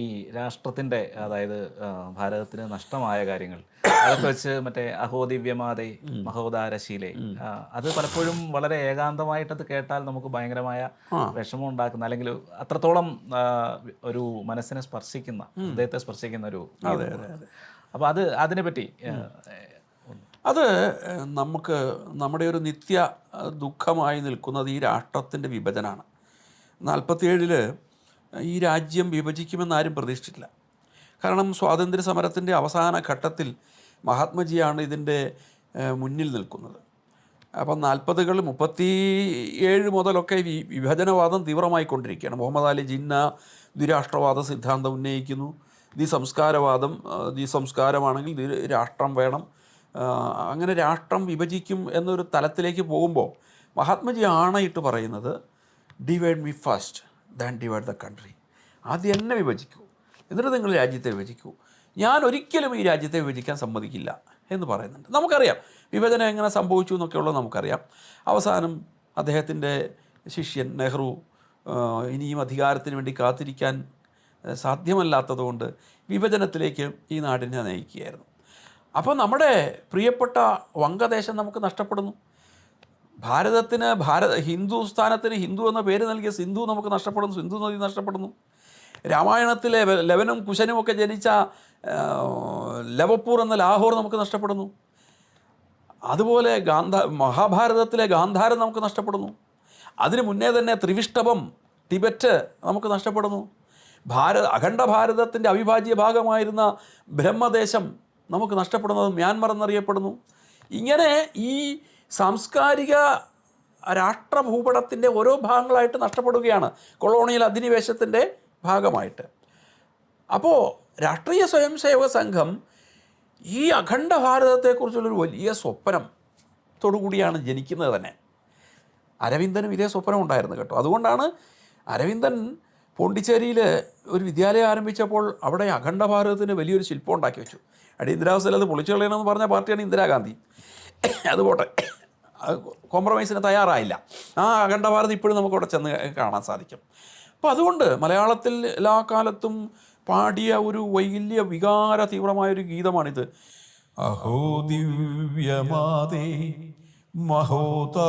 ഈ രാഷ്ട്രത്തിന്റെ അതായത് ഭാരതത്തിന് നഷ്ടമായ കാര്യങ്ങൾ. അതൊക്കെ വെച്ച് മറ്റേ അഹോദിവ്യമാതെ മഹോദാരശീലെ അത് പലപ്പോഴും വളരെ ഏകാന്തമായിട്ടത് കേട്ടാൽ നമുക്ക് ഭയങ്കരമായ വിഷമം ഉണ്ടാക്കുന്ന അല്ലെങ്കിൽ അത്രത്തോളം ഒരു മനസ്സിനെ സ്പർശിക്കുന്ന ഹൃദയത്തെ സ്പർശിക്കുന്ന ഒരു അപ്പോൾ അത് അതിനെ പറ്റി അത് നമുക്ക് നമ്മുടെ ഒരു നിത്യ ദുഃഖമായി നിൽക്കുന്നത് ഈ രാഷ്ട്രത്തിന്റെ വിഭജനമാണ്. നാൽപ്പത്തിയേഴിൽ ഈ രാജ്യം വിഭജിക്കുമെന്ന് ആരും പ്രതീക്ഷിച്ചിട്ടില്ല. കാരണം സ്വാതന്ത്ര്യ സമരത്തിന്റെ അവസാന ഘട്ടത്തിൽ മഹാത്മജിയാണ് ഇതിന്റെ മുന്നിൽ നിൽക്കുന്നത്. അപ്പം നാൽപ്പതുകൾ മുപ്പത്തി ഏഴ് മുതലൊക്കെ വി വിഭജനവാദം തീവ്രമായി കൊണ്ടിരിക്കുകയാണ് മുഹമ്മദ് അലി ജിന്ന ദ്വിരാഷ്ട്രവാദ സിദ്ധാന്തം ഉന്നയിക്കുന്നു. ദ്വിസംസ്കാരവാദം സംസ്കാരവാദം ദ്വി രാഷ്ട്രം വേണം. അങ്ങനെ രാഷ്ട്രം വിഭജിക്കും എന്നൊരു തലത്തിലേക്ക് പോകുമ്പോൾ മഹാത്മജി ആണയിട്ട് പറയുന്നത് divide me first than divide the country ആദ്യം എന്നെ വിഭജിക്കൂ. എന്നിട്ട് നിങ്ങൾ രാജ്യത്തെ വിഭജിക്കൂ. ഞാൻ ഒരിക്കലും ഈ രാജ്യത്തെ വിഭജിക്കാൻ സമ്മതിക്കില്ല എന്ന് പറയുന്നുണ്ട്. നമുക്കറിയാം. വിഭജനം എങ്ങനെ സംഭവിച്ചു എന്നൊക്കെയുള്ളത് നമുക്കറിയാം. അവസാനം അദ്ദേഹത്തിന്റെ ശിഷ്യൻ നെഹ്റു ഇനിയും അധികാരത്തിന് വേണ്ടി കാത്തിരിക്കാൻ സാധ്യമല്ലാത്തതുകൊണ്ട് വിഭജനത്തിലേക്ക് ഈ നാടിനെ നയിക്കുകയായിരുന്നു. അപ്പോൾ നമ്മുടെ പ്രിയപ്പെട്ട വങ്കദേശം നമുക്ക് നഷ്ടപ്പെടുന്നു. ഭാരതത്തിന് ഭാരത ഹിന്ദുസ്ഥാനത്തിന് ഹിന്ദു എന്ന പേര് നൽകിയ സിന്ധു നമുക്ക് നഷ്ടപ്പെടുന്നു. സിന്ധു നദി നഷ്ടപ്പെടുന്നു. രാമായണത്തിലെ ലവനും കുശനും ഒക്കെ ജനിച്ച ലവപ്പൂർ എന്ന ലാഹോർ നമുക്ക് നഷ്ടപ്പെടുന്നു. അതുപോലെ ഗാന്ധ മഹാഭാരതത്തിലെ ഗാന്ധാരം നമുക്ക് നഷ്ടപ്പെടുന്നു. അതിനു മുന്നേ തന്നെ ത്രിവിഷ്ടവം ടിബറ്റ് നമുക്ക് നഷ്ടപ്പെടുന്നു. ഭാരത അഖണ്ഡ ഭാരതത്തിന്റെ അവിഭാജ്യ ഭാഗമായിരുന്ന ബ്രഹ്മദേശം നമുക്ക് നഷ്ടപ്പെടുന്നത് മ്യാൻമർ എന്നറിയപ്പെടുന്നു. ഇങ്ങനെ ഈ സാംസ്കാരിക രാഷ്ട്രഭൂപടത്തിന്റെ ഓരോ ഭാഗങ്ങളായിട്ട് നഷ്ടപ്പെടുകയാണ് കൊളോണിയൽ അധിനിവേശത്തിന്റെ ഭാഗമായിട്ട്. അപ്പോൾ രാഷ്ട്രീയ സ്വയംസേവക സംഘം ഈ അഖണ്ഡ ഭാരതത്തെക്കുറിച്ചുള്ളൊരു വലിയ സ്വപ്നം കൂടിയാണ് ജനിക്കുന്നത് തന്നെ. അരവിന്ദനും ഇതേ സ്വപ്നം ഉണ്ടായിരുന്നു കേട്ടോ. അതുകൊണ്ടാണ് അരവിന്ദൻ പോണ്ടിച്ചേരിയിൽ ഒരു വിദ്യാലയം ആരംഭിച്ചപ്പോൾ അവിടെ അഖണ്ഡ ഭാരതത്തിന് വലിയൊരു ശില്പം ഉണ്ടാക്കി വെച്ചു. അടിയന്തരാവസ്ഥയിൽ അത് പൊളിച്ചു കളയണമെന്ന് പറഞ്ഞ പാർട്ടിയാണ് ഇന്ദിരാഗാന്ധി. അത് പോട്ടെ അത് കോംപ്രമൈസിന് തയ്യാറായില്ല. ആ അഖണ്ഡ ഭാരതം ഇപ്പോഴും നമുക്കവിടെ ചെന്ന് കാണാൻ സാധിക്കും. അപ്പോൾ അതുകൊണ്ട് മലയാളത്തിൽ എല്ലാ കാലത്തും പാടിയ ഒരു വലിയ വികാര തീവ്രമായൊരു ഗീതമാണിത്. അഹോ ദിവ്യമാതേ മഹോതാരശീലേ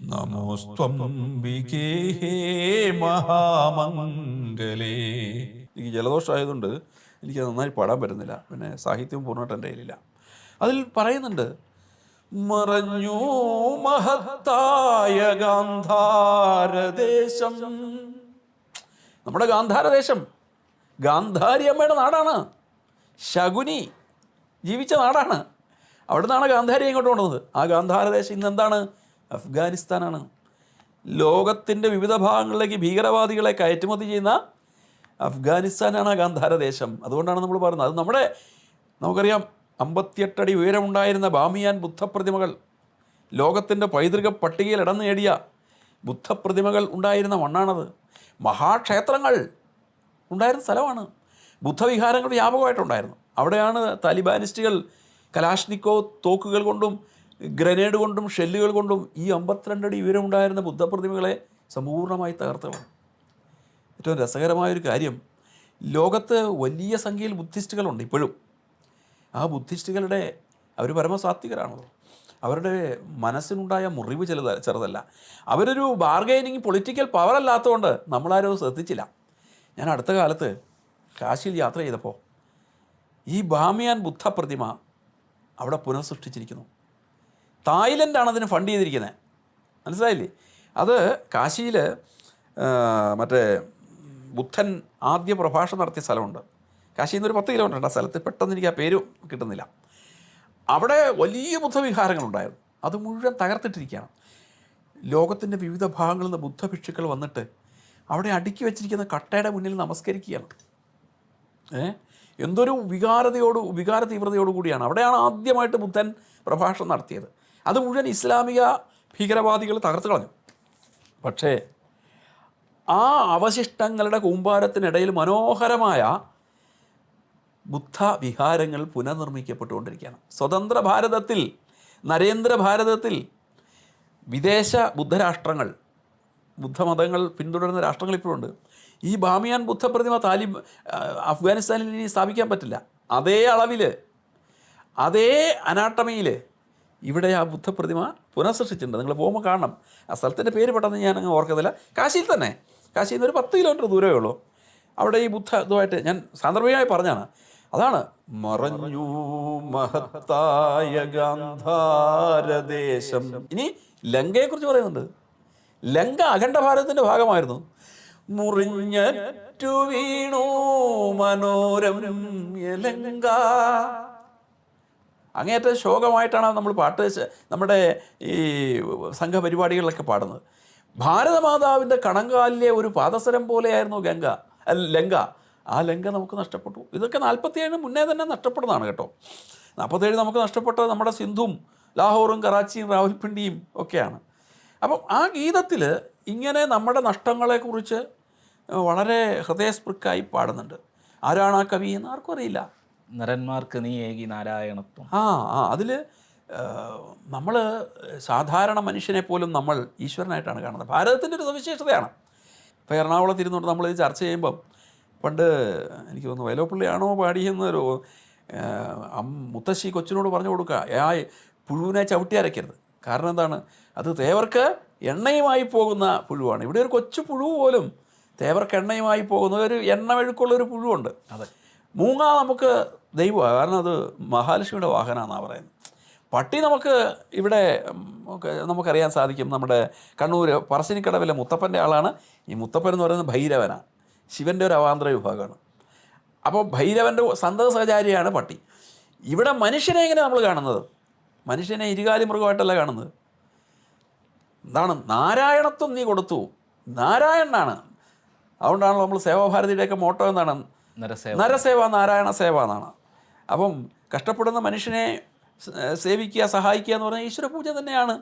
നമോസ്ത്വംബികേ മഹാമംഗലേ. എനിക്ക് ജലദോഷമായതുകൊണ്ട് എനിക്ക് നന്നായി പാടാൻ പറ്റുന്നില്ല. പിന്നെ സാഹിത്യം പൂർണമായിട്ട് എന്റെ കയ്യിലില്ല. അതിൽ പറയുന്നുണ്ട് മറഞ്ഞു മഹത്തായ ഗാന്ധാരദേശം. നമ്മുടെ ഗാന്ധാരദേശം ഗാന്ധാരി അമ്മയുടെ നാടാണ്. ശകുനി ജീവിച്ച നാടാണ്. അവിടെ നിന്നാണ് ഗാന്ധാരി ഇങ്ങോട്ട് കൊണ്ടുവന്നത്. ആ ഗാന്ധാരദേശം ഇന്ന് എന്താണ്? അഫ്ഗാനിസ്ഥാനാണ്. ലോകത്തിന്റെ വിവിധ ഭാഗങ്ങളിലേക്ക് ഭീകരവാദികളെ കയറ്റുമതി ചെയ്യുന്ന അഫ്ഗാനിസ്ഥാനാണ് ആ ഗാന്ധാരദേശം. അതുകൊണ്ടാണ് നമ്മൾ പറയുന്നത്. അത് നമ്മുടെ നമുക്കറിയാം അമ്പത്തിയെട്ടടി ഉയരമുണ്ടായിരുന്ന ബാമിയാൻ ബുദ്ധപ്രതിമകൾ ലോകത്തിന്റെ പൈതൃക പട്ടികയിൽ ഇടം നേടിയ ബുദ്ധപ്രതിമകൾ ഉണ്ടായിരുന്ന മണ്ണാണത്. മഹാക്ഷേത്രങ്ങൾ ഉണ്ടായിരുന്ന സ്ഥലമാണ്. ബുദ്ധവിഹാരങ്ങൾ വ്യാപകമായിട്ടുണ്ടായിരുന്നു. അവിടെയാണ് താലിബാനിസ്റ്റുകൾ കലാഷ്നിക്കോ തോക്കുകൾ കൊണ്ടും ഗ്രനേഡ് കൊണ്ടും ഷെല്ലുകൾ കൊണ്ടും ഈ അമ്പത്തിരണ്ടടി ഉയരമുണ്ടായിരുന്ന ബുദ്ധപ്രതിമകളെ സമ്പൂർണമായി തകർത്തതാണ് ഏറ്റവും രസകരമായൊരു കാര്യം ലോകത്ത് വലിയ സംഖ്യയിൽ ബുദ്ധിസ്റ്റുകളുണ്ട് ഇപ്പോഴും. ആ ബുദ്ധിസ്റ്റുകളുടെ അവർ പരമസാത്വികരാണല്ലോ. അവരുടെ മനസ്സിനുണ്ടായ മുറിവ് ചിലത് ചെറുതല്ല. അവരൊരു ബാർഗൈനിങ് പൊളിറ്റിക്കൽ പവർ അല്ലാത്തതുകൊണ്ട് നമ്മളാരും ശ്രദ്ധിച്ചില്ല. ഞാൻ അടുത്ത കാലത്ത് കാശിയിൽ യാത്ര ചെയ്തപ്പോൾ ഈ ബാമിയാൻ ബുദ്ധ പ്രതിമ അവിടെ പുനഃസൃഷ്ടിച്ചിരിക്കുന്നു. തായ്ലൻഡാണ് അതിന് ഫണ്ട് ചെയ്തിരിക്കുന്നത് മനസ്സിലായില്ലേ? അത് കാശിയിൽ മറ്റേ ബുദ്ധൻ ആദ്യ പ്രഭാഷണം നടത്തിയ സ്ഥലമുണ്ട്. കാശിയിൽ നിന്ന് ഒരു പത്ത് കിലോമീറ്റർ ഉണ്ട്? ആ സ്ഥലത്ത് പെട്ടെന്ന് എനിക്ക് ആ പേര് കിട്ടുന്നില്ല. അവിടെ വലിയ ബുദ്ധവിഹാരങ്ങളുണ്ടായിരുന്നു. അത് മുഴുവൻ തകർത്തിട്ടിരിക്കുകയാണ്. ലോകത്തിന്റെ വിവിധ ഭാഗങ്ങളിൽ നിന്ന് ബുദ്ധഭിക്ഷുക്കൾ വന്നിട്ട് അവിടെ അടുക്കി വെച്ചിരിക്കുന്ന കട്ടയുടെ മുന്നിൽ നമസ്കരിക്കുകയാണ്. ഏ? എന്തൊരു വികാരതയോട് വികാര കൂടിയാണ്. അവിടെയാണ് ആദ്യമായിട്ട് ബുദ്ധൻ പ്രഭാഷണം നടത്തിയത്. അത് മുഴുവൻ ഇസ്ലാമിക ഭീകരവാദികൾ തകർത്ത് കളഞ്ഞു. പക്ഷേ ആ അവശിഷ്ടങ്ങളുടെ കൂമ്പാരത്തിനിടയിൽ മനോഹരമായ ബുദ്ധ വിഹാരങ്ങൾ പുനർനിർമ്മിക്കപ്പെട്ടുകൊണ്ടിരിക്കുകയാണ്. സ്വതന്ത്ര ഭാരതത്തിൽ നരേന്ദ്ര ഭാരതത്തിൽ വിദേശ ബുദ്ധരാഷ്ട്രങ്ങൾ ബുദ്ധമതങ്ങൾ പിന്തുടരുന്ന രാഷ്ട്രങ്ങൾ ഇപ്പോഴുണ്ട്. ഈ ബാമിയാൻ ബുദ്ധപ്രതിമ താലിബ് അഫ്ഗാനിസ്ഥാനിൽ ഇനി സ്ഥാപിക്കാൻ പറ്റില്ല. അതേ അളവിൽ അതേ അനാട്ടമിയിൽ ഇവിടെ ആ ബുദ്ധപ്രതിമ പുനഃസൃഷ്ടിച്ചിട്ടുണ്ട്. നിങ്ങൾ പോകുമ്പോൾ കാണണം. ആ സ്ഥലത്തിന്റെ പേര് പെട്ടെന്ന് ഞാൻ അങ്ങ് ഓർക്കത്തില്ല. കാശിയിൽ തന്നെ. കാശിയിൽ നിന്ന് ഒരു പത്ത് കിലോമീറ്റർ ദൂരമേ ഉള്ളൂ. അവിടെ ഈ ബുദ്ധ ഇതുമായിട്ട് ഞാൻ സാന്ദർഭികമായി പറഞ്ഞാണ് അതാണ്. മറഞ്ഞു മഹത്തായ ഗാന്ധാരദേശം. ഇനി ലങ്കയെ കുറിച്ച് പറയുന്നുണ്ട്. ലങ്ക അഖണ്ഡ ഭാരതത്തിന്റെ ഭാഗമായിരുന്നു. മുറിഞ്ഞറ്റു വീണു മനോരം ലങ്ക അങ്ങേയറ്റം ശോകമായിട്ടാണ് നമ്മൾ പാട്ട് നമ്മുടെ ഈ സംഘപരിപാടികളിലൊക്കെ പാടുന്നത്. ഭാരതമാതാവിന്റെ കണങ്കാലിലെ ഒരു പാദസരം പോലെയായിരുന്നു ഗംഗ ലങ്ക. ആ ലങ്ക നമുക്ക് നഷ്ടപ്പെട്ടു. ഇതൊക്കെ നാൽപ്പത്തിയേഴിന് മുന്നേ തന്നെ നഷ്ടപ്പെട്ടതാണ് കേട്ടോ. നാൽപ്പത്തേഴ് നമുക്ക് നഷ്ടപ്പെട്ടത് നമ്മുടെ സിന്ധും ലാഹോറും കറാച്ചിയും റാവൽപിണ്ടിയും ഒക്കെയാണ്. അപ്പം ആ ഗീതത്തിൽ ഇങ്ങനെ നമ്മുടെ നഷ്ടങ്ങളെക്കുറിച്ച് വളരെ ഹൃദയസ്പൃക്കായി പാടുന്നുണ്ട്. ആരാണ് ആ കവി എന്ന് ആർക്കും അറിയില്ല. നരന്മാർക്ക് നീ ഏകി നാരായണത്വം. ആ ആ അതിൽ നമ്മൾ സാധാരണ മനുഷ്യനെ പോലും നമ്മൾ ഈശ്വരനായിട്ടാണ് കാണുന്നത്. ഭാരതത്തിന്റെ ഒരു സവിശേഷതയാണ്. ഇപ്പോൾ എറണാകുളത്ത് ഇരുന്നുകൊണ്ട് നമ്മളിത് ചർച്ച ചെയ്യുമ്പം പണ്ട് എനിക്ക് തോന്നുന്നു വയലോപ്പള്ളിയാണോ പാടിയെന്നൊരു മുത്തശ്ശി കൊച്ചിനോട് പറഞ്ഞു കൊടുക്കുക. ആ പുഴുവിനെ ചവിട്ടി അരയ്ക്കരുത്. കാരണം എന്താണ്? അത് തേവർക്ക് എണ്ണയുമായി പോകുന്ന പുഴുവാണ്. ഇവിടെ ഒരു കൊച്ചു പുഴു പോലും തേവർക്ക് എണ്ണയുമായി പോകുന്ന ഒരു എണ്ണ മെഴുക്കുള്ള ഒരു പുഴുവുണ്ട്. അതെ. മൂങ്ങ നമുക്ക് ദൈവമാണ് കാരണം അത് മഹാലക്ഷ്മിയുടെ വാഹനമാണെന്നാണ് പറയുന്നത്. പട്ടി നമുക്ക് ഇവിടെ നമുക്കറിയാൻ സാധിക്കും. നമ്മുടെ കണ്ണൂർ പറശ്ശിനിക്കടവിലെ മുത്തപ്പന്റെ ആളാണ്. ഈ മുത്തപ്പൻ എന്ന് പറയുന്നത് ഭൈരവനാണ് ശിവന്റെ ഒരു അവാന്തര വിഭാഗമാണ്. അപ്പോൾ ഭൈരവന്റെ സന്തത സഹചാരിയാണ് പട്ടി. ഇവിടെ മനുഷ്യനെ എങ്ങനെ നമ്മൾ കാണുന്നത്? മനുഷ്യനെ ഇരുകാലി മൃഗമായിട്ടല്ല കാണുന്നത്. എന്താണ്? നാരായണത്വം നീ കൊടുത്തു. നാരായണനാണ്. അതുകൊണ്ടാണല്ലോ നമ്മൾ സേവാഭാരതിയുടെയൊക്കെ മോട്ടോ എന്താണ്? നരസേവ. നരസേവ നാരായണ സേവ എന്നാണ്. അപ്പം കഷ്ടപ്പെടുന്ന മനുഷ്യനെ സേവിക്കുക സഹായിക്കുക എന്ന് പറഞ്ഞാൽ ഈശ്വര പൂജ തന്നെയാണ്.